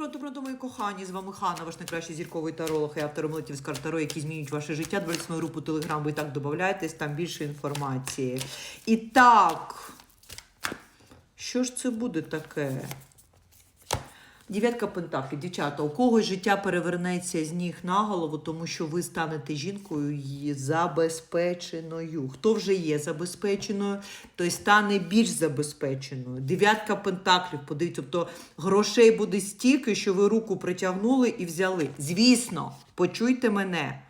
Пронто, пронто, мої кохані, з вами Хана, ваш найкращий зірковий таролог і автор молитів з картаро, які змінюють ваше життя. Дивіться мою групу Телеграм, ви так додаєтесь, там більше інформації. І так, що ж це буде таке? Дев'ятка пентаклів, дівчата, у когось життя перевернеться з ніг на голову, тому що ви станете жінкою забезпеченою. Хто вже є забезпеченою, той стане більш забезпеченою. Дев'ятка пентаклів, подивіться, тобто грошей буде стільки, що ви руку притягнули і взяли. Звісно, почуйте мене.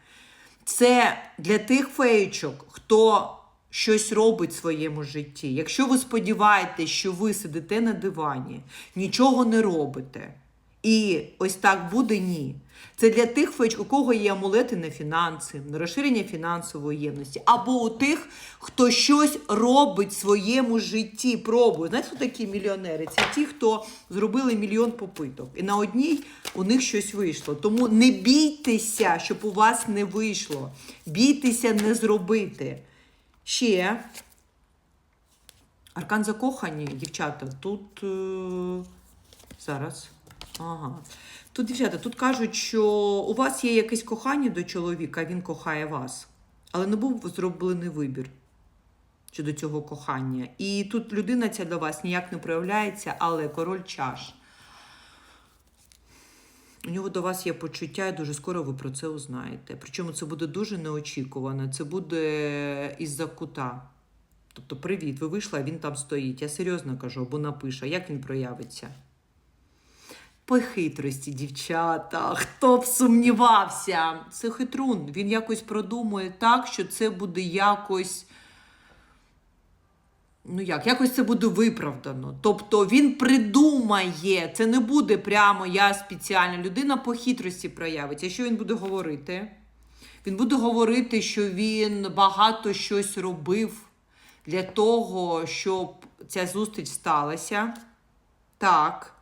Це для тих феєчок, хто щось робить в своєму житті. Якщо ви сподіваєтесь, що ви сидите на дивані, нічого не робите, і ось так буде ні. Це для тих у кого є амулети на фінанси, на розширення фінансової ємності, або у тих, хто щось робить в своєму житті, пробує. Знаєте, хто такі мільйонери? Це ті, хто зробили мільйон попиток. І на одній у них щось вийшло. Тому не бійтеся, щоб у вас не вийшло. Бійтеся не зробити. Ще аркан закохані, дівчата. Тут е, зараз. Ага. Тут, дівчата, тут кажуть, що у вас є якесь кохання до чоловіка, він кохає вас. Але не був зроблений вибір щодо цього кохання. І тут людина ця до вас ніяк не проявляється, але король чаш. У нього до вас є почуття, і дуже скоро ви про це узнаєте. Причому це буде дуже неочікувано. Це буде із-за кута. Тобто, привіт, ви вийшли, а він там стоїть. Я серйозно кажу, або напише, як він проявиться. По хитрості, дівчата, хто б сумнівався. Це хитрун. Він якось продумує так, що це буде якось. Ну як, якось це буде виправдано. Тобто він придумає, це не буде прямо я спеціальна людина по хитрості проявиться. Що він буде говорити? Він буде говорити, що він багато щось робив для того, щоб ця зустріч сталася. Так.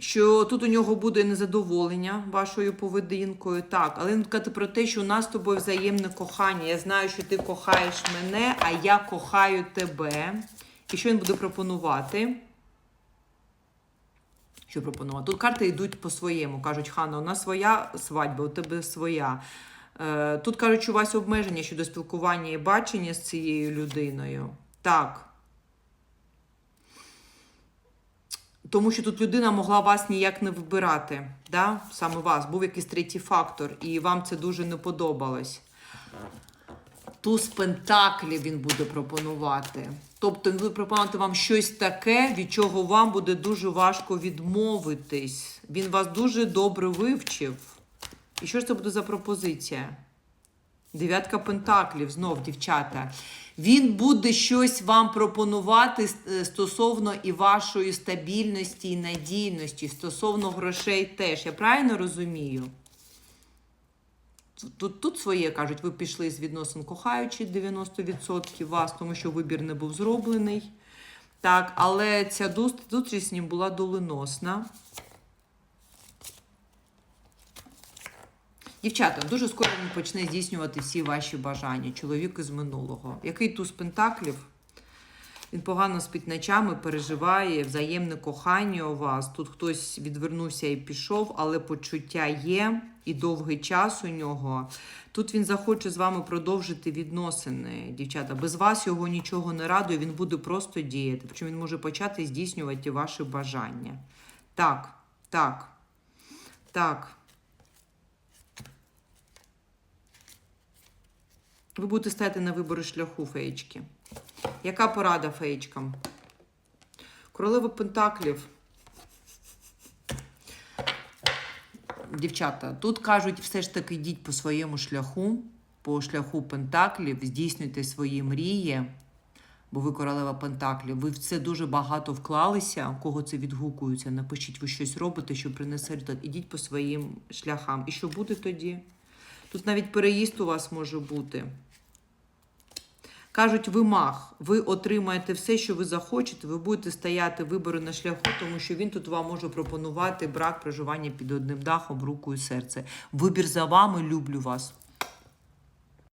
Що тут у нього буде незадоволення вашою поведінкою, так, але він каже про те, що у нас з тобою взаємне кохання. Я знаю, що ти кохаєш мене, а я кохаю тебе. І що він буде пропонувати? Що пропонувати? Тут карти йдуть по-своєму. Кажуть, Хана, у нас своя свадьба, у тебе своя. Е, Тут кажуть, у вас обмеження щодо спілкування і бачення з цією людиною. Так. Тому що тут людина могла вас ніяк не вибирати, да? саме вас, був якийсь третій фактор, і вам це дуже не подобалось. Туз пентаклів він буде пропонувати. Тобто він буде пропонувати вам щось таке, від чого вам буде дуже важко відмовитись. Він вас дуже добре вивчив. І що ж це буде за пропозиція? Дев'ятка пентаклів, знов, дівчата. Він буде щось вам пропонувати е, стосовно і вашої стабільності і надійності, стосовно грошей теж. Я правильно розумію? Тут, тут своє кажуть, ви пішли з відносин кохаючи 90% вас, тому що вибір не був зроблений. Так, але ця зустріч з ним була доленосна. Дівчата, дуже скоро він почне здійснювати всі ваші бажання. Чоловік із минулого. Який туз пентаклів? Він погано спить ночами, переживає, взаємне кохання у вас. Тут хтось відвернувся і пішов, але почуття є і довгий час у нього. Тут він захоче з вами продовжити відносини, дівчата. Без вас його нічого не радує, він буде просто діяти. Причому він може почати здійснювати ваші бажання. Так, так, так. Ви будете стати на вибори шляху феєчки. Яка порада феєчкам? Королева Пентаклів. Дівчата, тут кажуть, все ж таки йдіть по своєму шляху, по шляху Пентаклів, здійснюйте свої мрії, бо ви королева Пентаклів. Ви в це дуже багато вклалися. У кого це відгукується? Напишіть, ви щось робите, що принесе результат. Ідіть по своїм шляхам. І що буде тоді? Тут навіть переїзд у вас може бути. Кажуть, ви мах, ви отримаєте все, що ви захочете, ви будете стояти вибори на шляху, тому що він тут вам може пропонувати брак проживання під одним дахом, рукою серце. Вибір за вами, люблю вас.